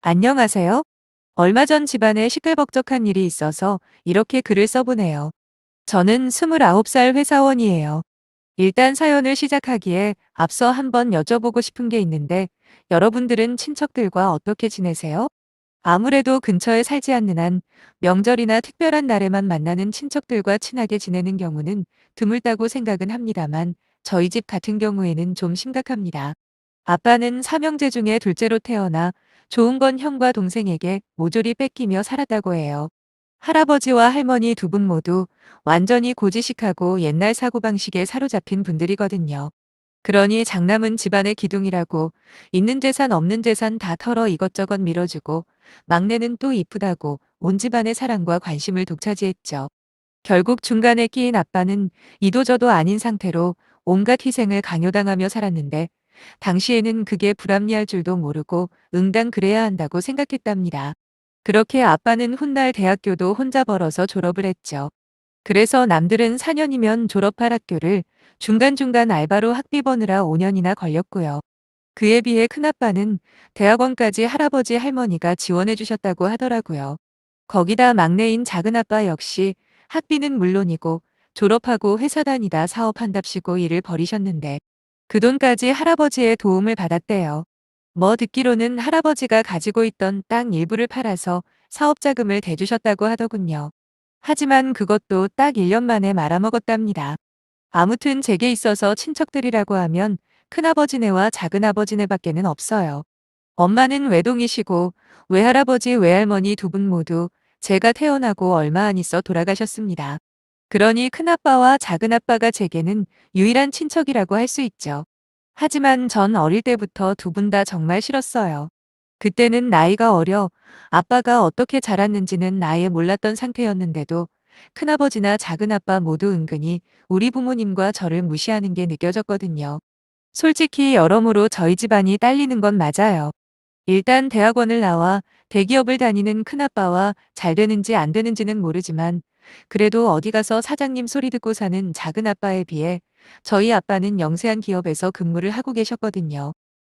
안녕하세요. 얼마 전 집안에 시끌벅적한 일이 있어서 이렇게 글을 써보네요. 저는 29살 회사원이에요. 일단 사연을 시작하기에 앞서 한번 여쭤보고 싶은 게 있는데 여러분들은 친척들과 어떻게 지내세요? 아무래도 근처에 살지 않는 한 명절이나 특별한 날에만 만나는 친척들과 친하게 지내는 경우는 드물다고 생각은 합니다만 저희 집 같은 경우에는 좀 심각합니다. 아빠는 삼형제 중에 둘째로 태어나 좋은 건 형과 동생에게 모조리 뺏기며 살았다고 해요. 할아버지와 할머니 두 분 모두 완전히 고지식하고 옛날 사고방식에 사로잡힌 분들이거든요. 그러니 장남은 집안의 기둥이라고 있는 재산 없는 재산 다 털어 이것저것 밀어주고 막내는 또 이쁘다고 온 집안의 사랑과 관심을 독차지했죠. 결국 중간에 끼인 아빠는 이도저도 아닌 상태로 온갖 희생을 강요당하며 살았는데 당시에는 그게 불합리할 줄도 모르고 응당 그래야 한다고 생각했답니다. 그렇게 아빠는 훗날 대학교도 혼자 벌어서 졸업을 했죠. 그래서 남들은 4년이면 졸업할 학교를 중간중간 알바로 학비 버느라 5년이나 걸렸고요. 그에 비해 큰아빠는 대학원까지 할아버지 할머니가 지원해 주셨다고 하더라고요. 거기다 막내인 작은아빠 역시 학비는 물론이고 졸업하고 회사 다니다 사업한답시고 일을 벌이셨는데 그 돈까지 할아버지의 도움을 받았대요. 뭐 듣기로는 할아버지가 가지고 있던 땅 일부를 팔아서 사업 자금을 대주셨다고 하더군요. 하지만 그것도 딱 1년 만에 말아먹었답니다. 아무튼 제게 있어서 친척들이라고 하면 큰아버지네와 작은아버지네밖에는 없어요. 엄마는 외동이시고 외할아버지 외할머니 두 분 모두 제가 태어나고 얼마 안 있어 돌아가셨습니다. 그러니 큰아빠와 작은아빠가 제게는 유일한 친척이라고 할 수 있죠. 하지만 전 어릴 때부터 두 분 다 정말 싫었어요. 그때는 나이가 어려 아빠가 어떻게 자랐는지는 아예 몰랐던 상태였는데도 큰아버지나 작은아빠 모두 은근히 우리 부모님과 저를 무시하는 게 느껴졌거든요. 솔직히 여러모로 저희 집안이 딸리는 건 맞아요. 일단 대학원을 나와 대기업을 다니는 큰아빠와 잘 되는지 안 되는지는 모르지만 그래도 어디 가서 사장님 소리 듣고 사는 작은 아빠에 비해 저희 아빠는 영세한 기업에서 근무를 하고 계셨거든요.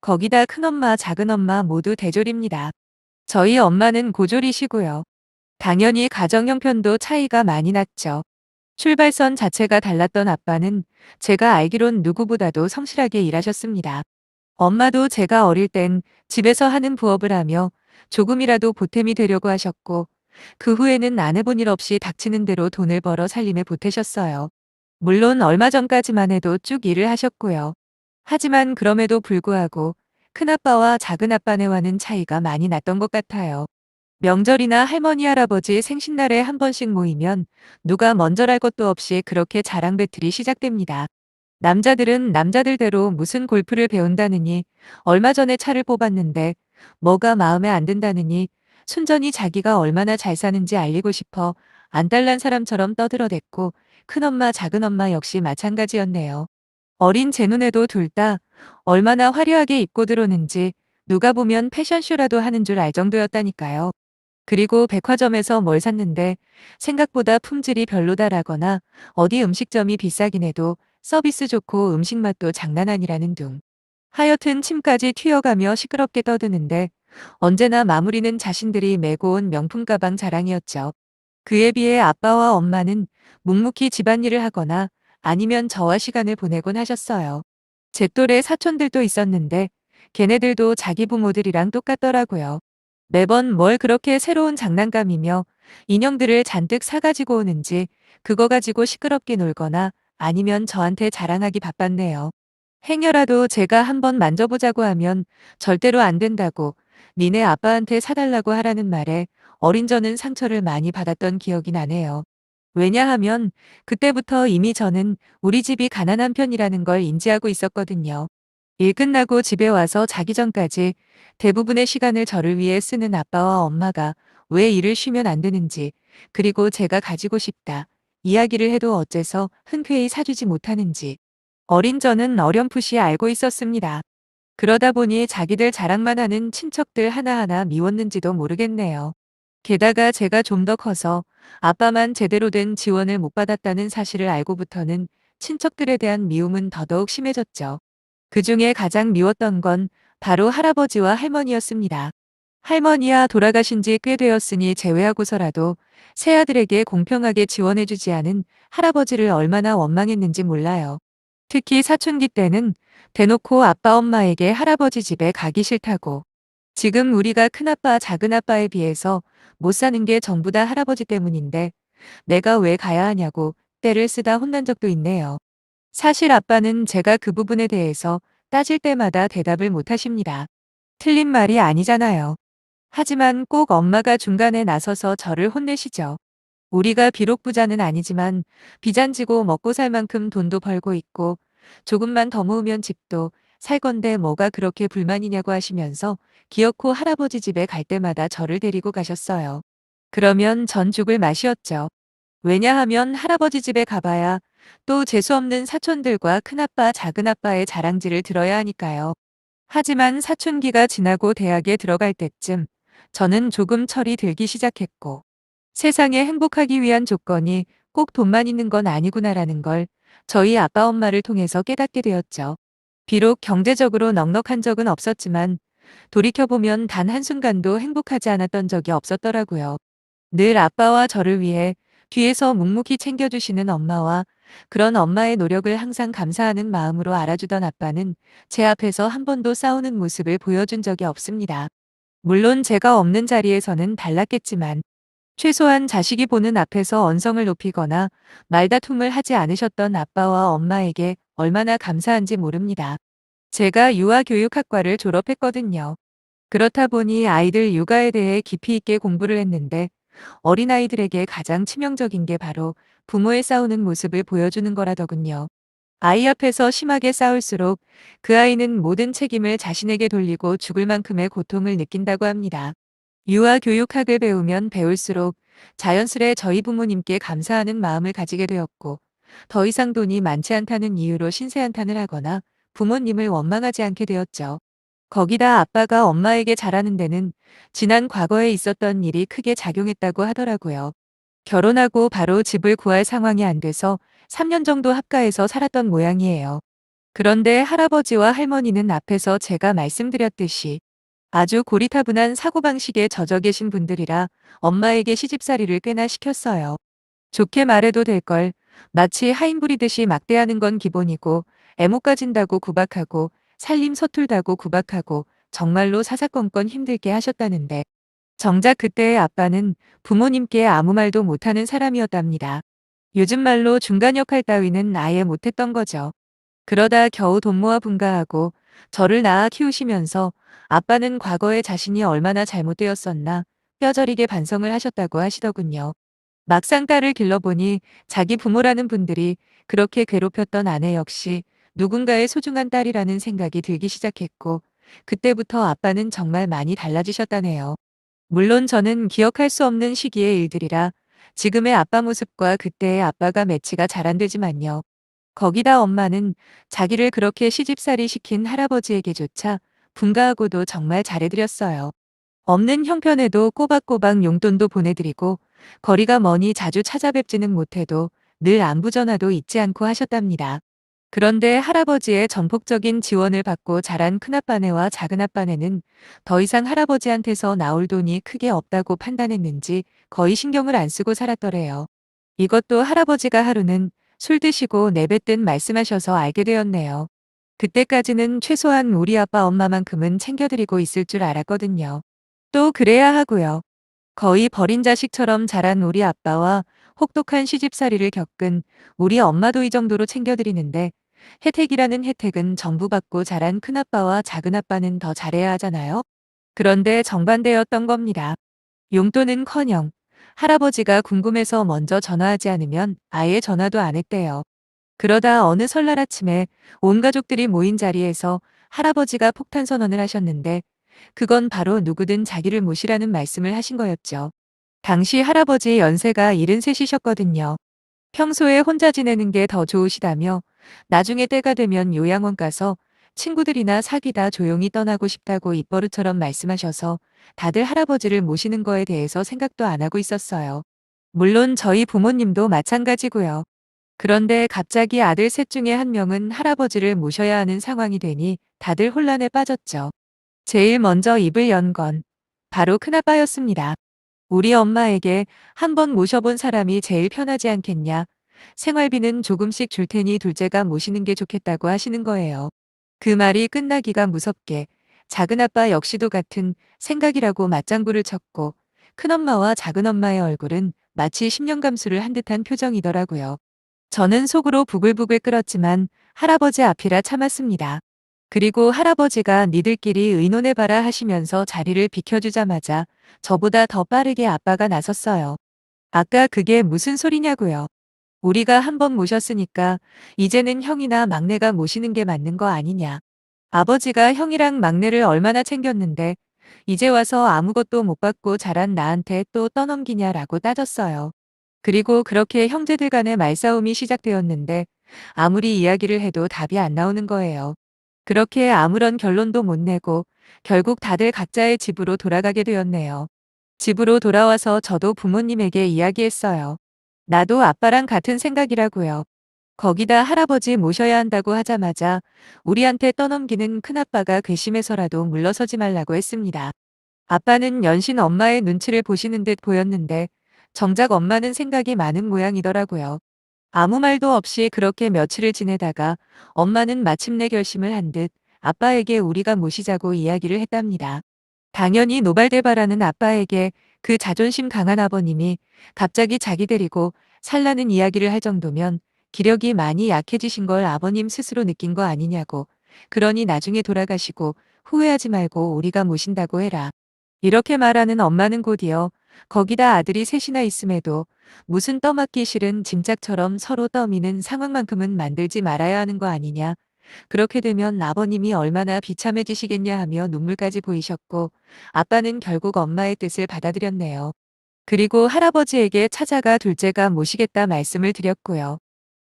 거기다 큰엄마, 작은엄마 모두 대졸입니다. 저희 엄마는 고졸이시고요. 당연히 가정 형편도 차이가 많이 났죠. 출발선 자체가 달랐던 아빠는 제가 알기론 누구보다도 성실하게 일하셨습니다. 엄마도 제가 어릴 땐 집에서 하는 부업을 하며 조금이라도 보탬이 되려고 하셨고 그 후에는 안 해본 일 없이 닥치는 대로 돈을 벌어 살림에 보태셨어요. 물론 얼마 전까지만 해도 쭉 일을 하셨고요. 하지만 그럼에도 불구하고 큰아빠와 작은아빠네와는 차이가 많이 났던 것 같아요. 명절이나 할머니 할아버지 생신날에 한 번씩 모이면 누가 먼저랄 것도 없이 그렇게 자랑 배틀이 시작됩니다. 남자들은 남자들대로 무슨 골프를 배운다느니 얼마 전에 차를 뽑았는데 뭐가 마음에 안 든다느니 순전히 자기가 얼마나 잘 사는지 알리고 싶어 안달난 사람처럼 떠들어댔고 큰엄마 작은엄마 역시 마찬가지였네요. 어린 제 눈에도 둘 다 얼마나 화려하게 입고 들어오는지 누가 보면 패션쇼라도 하는 줄 알 정도였다니까요. 그리고 백화점에서 뭘 샀는데 생각보다 품질이 별로다라거나 어디 음식점이 비싸긴 해도 서비스 좋고 음식 맛도 장난 아니라는 둥. 하여튼 침까지 튀어가며 시끄럽게 떠드는데 언제나 마무리는 자신들이 메고 온 명품 가방 자랑이었죠. 그에 비해 아빠와 엄마는 묵묵히 집안일을 하거나 아니면 저와 시간을 보내곤 하셨어요. 제 또래 사촌들도 있었는데 걔네들도 자기 부모들이랑 똑같더라고요. 매번 뭘 그렇게 새로운 장난감이며 인형들을 잔뜩 사가지고 오는지 그거 가지고 시끄럽게 놀거나 아니면 저한테 자랑하기 바빴네요. 행여라도 제가 한번 만져보자고 하면 절대로 안 된다고 니네 아빠한테 사달라고 하라는 말에 어린 저는 상처를 많이 받았던 기억이 나네요. 왜냐하면 그때부터 이미 저는 우리 집이 가난한 편이라는 걸 인지하고 있었거든요. 일 끝나고 집에 와서 자기 전까지 대부분의 시간을 저를 위해 쓰는 아빠와 엄마가 왜 일을 쉬면 안 되는지, 그리고 제가 가지고 싶다. 이야기를 해도 어째서 흔쾌히 사주지 못하는지. 어린 저는 어렴풋이 알고 있었습니다. 그러다 보니 자기들 자랑만 하는 친척들 하나하나 미웠는지도 모르겠네요. 게다가 제가 좀 더 커서 아빠만 제대로 된 지원을 못 받았다는 사실을 알고부터는 친척들에 대한 미움은 더더욱 심해졌죠. 그 중에 가장 미웠던 건 바로 할아버지와 할머니였습니다. 할머니야 돌아가신 지 꽤 되었으니 제외하고서라도 새아들에게 공평하게 지원해주지 않은 할아버지를 얼마나 원망했는지 몰라요. 특히 사춘기 때는 대놓고 아빠 엄마에게 할아버지 집에 가기 싫다고. 지금 우리가 큰아빠 작은아빠에 비해서 못 사는 게 전부 다 할아버지 때문인데 내가 왜 가야 하냐고 때를 쓰다 혼난 적도 있네요. 사실 아빠는 제가 그 부분에 대해서 따질 때마다 대답을 못 하십니다. 틀린 말이 아니잖아요. 하지만 꼭 엄마가 중간에 나서서 저를 혼내시죠. 우리가 비록 부자는 아니지만 비잔지고 먹고 살 만큼 돈도 벌고 있고 조금만 더 모으면 집도 살 건데 뭐가 그렇게 불만이냐고 하시면서 기어코 할아버지 집에 갈 때마다 저를 데리고 가셨어요. 그러면 전 죽을 맛이었죠. 왜냐하면 할아버지 집에 가봐야 또 재수없는 사촌들과 큰아빠 작은아빠의 자랑질을 들어야 하니까요. 하지만 사춘기가 지나고 대학에 들어갈 때쯤 저는 조금 철이 들기 시작했고 세상에 행복하기 위한 조건이 꼭 돈만 있는 건 아니구나라는 걸 저희 아빠 엄마를 통해서 깨닫게 되었죠. 비록 경제적으로 넉넉한 적은 없었지만 돌이켜보면 단 한순간도 행복하지 않았던 적이 없었더라고요. 늘 아빠와 저를 위해 뒤에서 묵묵히 챙겨주시는 엄마와 그런 엄마의 노력을 항상 감사하는 마음으로 알아주던 아빠는 제 앞에서 한 번도 싸우는 모습을 보여준 적이 없습니다. 물론 제가 없는 자리에서는 달랐겠지만 최소한 자식이 보는 앞에서 언성을 높이거나 말다툼을 하지 않으셨던 아빠와 엄마에게 얼마나 감사한지 모릅니다. 제가 유아교육학과를 졸업했거든요. 그렇다 보니 아이들 육아에 대해 깊이 있게 공부를 했는데 어린아이들에게 가장 치명적인 게 바로 부모의 싸우는 모습을 보여주는 거라더군요. 아이 앞에서 심하게 싸울수록 그 아이는 모든 책임을 자신에게 돌리고 죽을 만큼의 고통을 느낀다고 합니다. 유아 교육학을 배우면 배울수록 자연스레 저희 부모님께 감사하는 마음을 가지게 되었고 더 이상 돈이 많지 않다는 이유로 신세 한탄을 하거나 부모님을 원망하지 않게 되었죠. 거기다 아빠가 엄마에게 잘하는 데는 지난 과거에 있었던 일이 크게 작용했다고 하더라고요. 결혼하고 바로 집을 구할 상황이 안 돼서 3년 정도 합가해서 살았던 모양이에요. 그런데 할아버지와 할머니는 앞에서 제가 말씀드렸듯이 아주 고리타분한 사고방식에 젖어 계신 분들이라 엄마에게 시집살이를 꽤나 시켰어요. 좋게 말해도 될 걸 마치 하인 부리듯이 막대하는 건 기본이고 애못 가진다고 구박하고 살림 서툴다고 구박하고 정말로 사사건건 힘들게 하셨다는데 정작 그때의 아빠는 부모님께 아무 말도 못하는 사람이었답니다. 요즘 말로 중간 역할 따위는 아예 못했던 거죠. 그러다 겨우 돈 모아 분가하고 저를 낳아 키우시면서 아빠는 과거에 자신이 얼마나 잘못되었었나 뼈저리게 반성을 하셨다고 하시더군요. 막상 딸을 길러보니 자기 부모라는 분들이 그렇게 괴롭혔던 아내 역시 누군가의 소중한 딸이라는 생각이 들기 시작했고 그때부터 아빠는 정말 많이 달라지셨다네요. 물론 저는 기억할 수 없는 시기의 일들이라 지금의 아빠 모습과 그때의 아빠가 매치가 잘 안 되지만요. 거기다 엄마는 자기를 그렇게 시집살이 시킨 할아버지에게조차 분가하고도 정말 잘해드렸어요. 없는 형편에도 꼬박꼬박 용돈도 보내드리고 거리가 머니 자주 찾아뵙지는 못해도 늘 안부 전화도 잊지 않고 하셨답니다. 그런데 할아버지의 전폭적인 지원을 받고 자란 큰아빠네와 작은아빠네는 더 이상 할아버지한테서 나올 돈이 크게 없다고 판단했는지 거의 신경을 안 쓰고 살았더래요. 이것도 할아버지가 하루는 술 드시고 내뱉듯 말씀하셔서 알게 되었네요. 그때까지는 최소한 우리 아빠 엄마만큼은 챙겨드리고 있을 줄 알았거든요. 또 그래야 하고요. 거의 버린 자식처럼 자란 우리 아빠와 혹독한 시집살이를 겪은 우리 엄마도 이 정도로 챙겨드리는데 혜택이라는 혜택은 전부 받고 자란 큰아빠와 작은아빠는 더 잘해야 하잖아요. 그런데 정반대였던 겁니다. 용돈은 커녕 할아버지가 궁금해서 먼저 전화하지 않으면 아예 전화도 안 했대요. 그러다 어느 설날 아침에 온 가족들이 모인 자리에서 할아버지가 폭탄 선언을 하셨는데 그건 바로 누구든 자기를 모시라는 말씀을 하신 거였죠. 당시 할아버지 연세가 73이셨거든요. 평소에 혼자 지내는 게 더 좋으시다며 나중에 때가 되면 요양원 가서 친구들이나 사귀다 조용히 떠나고 싶다고 입버릇처럼 말씀하셔서 다들 할아버지를 모시는 거에 대해서 생각도 안 하고 있었어요. 물론 저희 부모님도 마찬가지고요. 그런데 갑자기 아들 셋 중에 한 명은 할아버지를 모셔야 하는 상황이 되니 다들 혼란에 빠졌죠. 제일 먼저 입을 연 건 바로 큰아빠였습니다. 우리 엄마에게 한번 모셔본 사람이 제일 편하지 않겠냐. 생활비는 조금씩 줄 테니 둘째가 모시는 게 좋겠다고 하시는 거예요. 그 말이 끝나기가 무섭게 작은 아빠 역시도 같은 생각이라고 맞장구를 쳤고 큰엄마와 작은엄마의 얼굴은 마치 10년 감수를 한 듯한 표정이더라고요. 저는 속으로 부글부글 끓었지만 할아버지 앞이라 참았습니다. 그리고 할아버지가 니들끼리 의논해봐라 하시면서 자리를 비켜주자마자 저보다 더 빠르게 아빠가 나섰어요. 아까 그게 무슨 소리냐고요. 우리가 한 번 모셨으니까 이제는 형이나 막내가 모시는 게 맞는 거 아니냐. 아버지가 형이랑 막내를 얼마나 챙겼는데 이제 와서 아무것도 못 받고 자란 나한테 또 떠넘기냐라고 따졌어요. 그리고 그렇게 형제들 간의 말싸움이 시작되었는데 아무리 이야기를 해도 답이 안 나오는 거예요. 그렇게 아무런 결론도 못 내고 결국 다들 각자의 집으로 돌아가게 되었네요. 집으로 돌아와서 저도 부모님에게 이야기했어요. 나도 아빠랑 같은 생각이라고요. 거기다 할아버지 모셔야 한다고 하자마자 우리한테 떠넘기는 큰아빠가 괘씸해서라도 물러서지 말라고 했습니다. 아빠는 연신 엄마의 눈치를 보시는 듯 보였는데 정작 엄마는 생각이 많은 모양이더라고요. 아무 말도 없이 그렇게 며칠을 지내다가 엄마는 마침내 결심을 한 듯 아빠에게 우리가 모시자고 이야기를 했답니다. 당연히 노발대발하는 아빠에게 그 자존심 강한 아버님이 갑자기 자기 데리고 살라는 이야기를 할 정도면 기력이 많이 약해지신 걸 아버님 스스로 느낀 거 아니냐고. 그러니 나중에 돌아가시고 후회하지 말고 우리가 모신다고 해라. 이렇게 말하는 엄마는 곧이어 거기다 아들이 셋이나 있음에도 무슨 떠맡기 싫은 짐짝처럼 서로 떠미는 상황만큼은 만들지 말아야 하는 거 아니냐. 그렇게 되면 아버님이 얼마나 비참해지시겠냐 하며 눈물까지 보이셨고 아빠는 결국 엄마의 뜻을 받아들였네요. 그리고 할아버지에게 찾아가 둘째가 모시겠다 말씀을 드렸고요.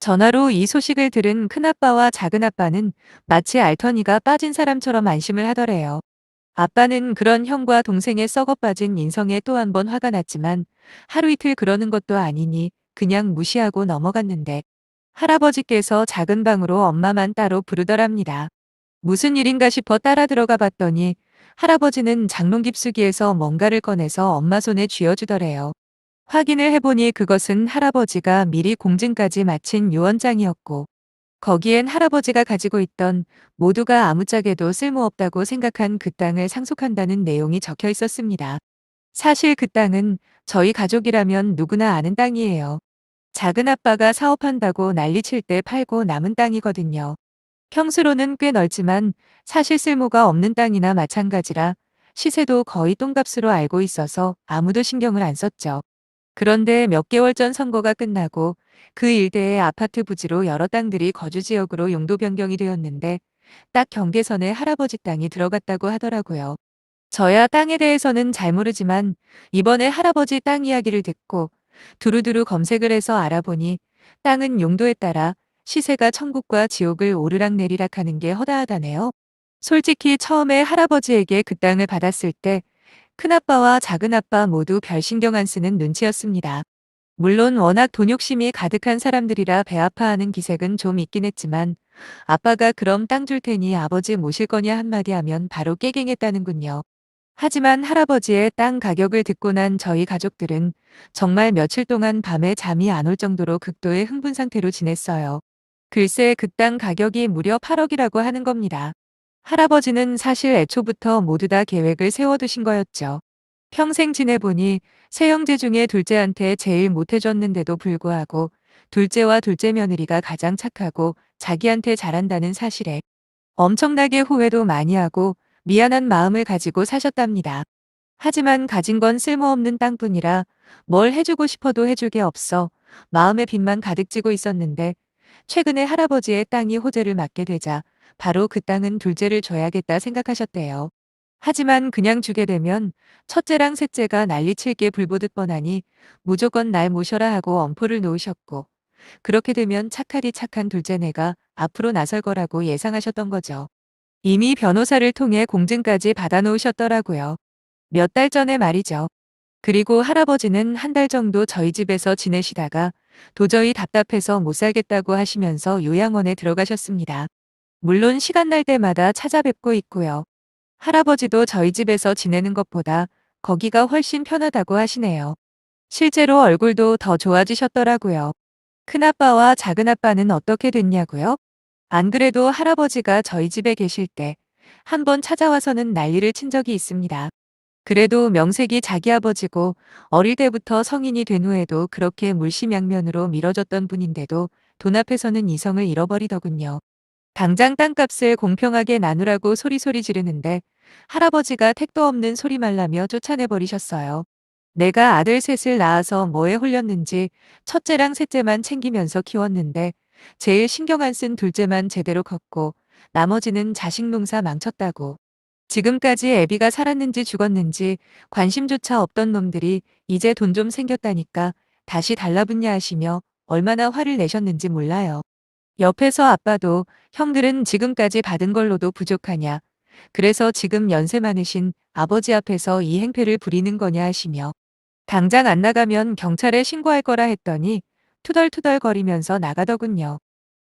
전화로 이 소식을 들은 큰아빠와 작은아빠는 마치 알터니가 빠진 사람처럼 안심을 하더래요. 아빠는 그런 형과 동생의 썩어빠진 인성에 또 한 번 화가 났지만 하루 이틀 그러는 것도 아니니 그냥 무시하고 넘어갔는데 할아버지께서 작은 방으로 엄마만 따로 부르더랍니다. 무슨 일인가 싶어 따라 들어가 봤더니 할아버지는 장롱 깊숙이에서 뭔가를 꺼내서 엄마 손에 쥐어주더래요. 확인을 해보니 그것은 할아버지가 미리 공증까지 마친 유언장이었고 거기엔 할아버지가 가지고 있던 모두가 아무짝에도 쓸모없다고 생각한 그 땅을 상속한다는 내용이 적혀 있었습니다. 사실 그 땅은 저희 가족이라면 누구나 아는 땅이에요. 작은 아빠가 사업한다고 난리칠 때 팔고 남은 땅이거든요. 평수로는 꽤 넓지만 사실 쓸모가 없는 땅이나 마찬가지라 시세도 거의 똥값으로 알고 있어서 아무도 신경을 안 썼죠. 그런데 몇 개월 전 선거가 끝나고 그 일대의 아파트 부지로 여러 땅들이 거주 지역으로 용도 변경이 되었는데 딱 경계선에 할아버지 땅이 들어갔다고 하더라고요. 저야 땅에 대해서는 잘 모르지만 이번에 할아버지 땅 이야기를 듣고 두루두루 검색을 해서 알아보니 땅은 용도에 따라 시세가 천국과 지옥을 오르락내리락 하는 게 허다하다네요. 솔직히 처음에 할아버지에게 그 땅을 받았을 때 큰아빠와 작은아빠 모두 별 신경 안 쓰는 눈치였습니다. 물론 워낙 돈 욕심이 가득한 사람들이라 배 아파하는 기색은 좀 있긴 했지만 아빠가 그럼 땅 줄 테니 아버지 모실 거냐 한마디 하면 바로 깨갱했다는군요. 하지만 할아버지의 땅 가격을 듣고 난 저희 가족들은 정말 며칠 동안 밤에 잠이 안 올 정도로 극도의 흥분 상태로 지냈어요. 글쎄 그 땅 가격이 무려 8억이라고 하는 겁니다. 할아버지는 사실 애초부터 모두 다 계획을 세워두신 거였죠. 평생 지내보니 세 형제 중에 둘째한테 제일 못해줬는데도 불구하고 둘째와 둘째 며느리가 가장 착하고 자기한테 잘한다는 사실에 엄청나게 후회도 많이 하고 미안한 마음을 가지고 사셨답니다. 하지만 가진 건 쓸모없는 땅뿐이라 뭘 해주고 싶어도 해줄 게 없어 마음의 빚만 가득 찌고 있었는데 최근에 할아버지의 땅이 호재를 맞게 되자 바로 그 땅은 둘째를 줘야겠다 생각하셨대요. 하지만 그냥 주게 되면 첫째랑 셋째가 난리칠 게 불보듯 뻔하니 무조건 날 모셔라 하고 엄포를 놓으셨고 그렇게 되면 착하디 착한 둘째네가 앞으로 나설 거라고 예상하셨던 거죠. 이미 변호사를 통해 공증까지 받아놓으셨더라고요. 몇 달 전에 말이죠. 그리고 할아버지는 한 달 정도 저희 집에서 지내시다가 도저히 답답해서 못 살겠다고 하시면서 요양원에 들어가셨습니다. 물론 시간 날 때마다 찾아뵙고 있고요. 할아버지도 저희 집에서 지내는 것보다 거기가 훨씬 편하다고 하시네요. 실제로 얼굴도 더 좋아지셨더라고요. 큰아빠와 작은아빠는 어떻게 됐냐고요? 안 그래도 할아버지가 저희 집에 계실 때 한 번 찾아와서는 난리를 친 적이 있습니다. 그래도 명색이 자기 아버지고 어릴 때부터 성인이 된 후에도 그렇게 물심양면으로 밀어줬던 분인데도 돈 앞에서는 이성을 잃어버리더군요. 당장 땅값을 공평하게 나누라고 소리소리 지르는데 할아버지가 택도 없는 소리만 나며 쫓아내버리셨어요. 내가 아들 셋을 낳아서 뭐에 홀렸는지 첫째랑 셋째만 챙기면서 키웠는데 제일 신경 안 쓴 둘째만 제대로 컸고 나머지는 자식 농사 망쳤다고. 지금까지 애비가 살았는지 죽었는지 관심조차 없던 놈들이 이제 돈 좀 생겼다니까 다시 달라붙냐 하시며 얼마나 화를 내셨는지 몰라요. 옆에서 아빠도 형들은 지금까지 받은 걸로도 부족하냐. 그래서 지금 연세 많으신 아버지 앞에서 이 행패를 부리는 거냐 하시며 당장 안 나가면 경찰에 신고할 거라 했더니 투덜투덜거리면서 나가더군요.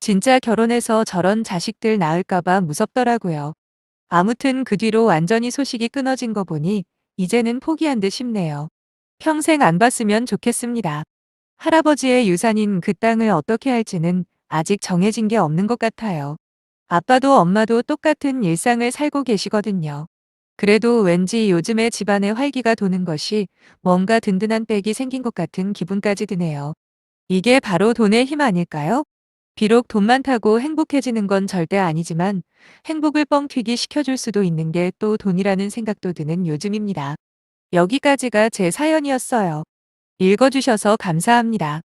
진짜 결혼해서 저런 자식들 낳을까봐 무섭더라고요. 아무튼 그 뒤로 완전히 소식이 끊어진 거 보니 이제는 포기한 듯 싶네요. 평생 안 봤으면 좋겠습니다. 할아버지의 유산인 그 땅을 어떻게 할지는 아직 정해진 게 없는 것 같아요. 아빠도 엄마도 똑같은 일상을 살고 계시거든요. 그래도 왠지 요즘에 집안에 활기가 도는 것이 뭔가 든든한 백이 생긴 것 같은 기분까지 드네요. 이게 바로 돈의 힘 아닐까요? 비록 돈 많다고 행복해지는 건 절대 아니지만 행복을 뻥튀기 시켜줄 수도 있는 게 또 돈이라는 생각도 드는 요즘입니다. 여기까지가 제 사연이었어요. 읽어주셔서 감사합니다.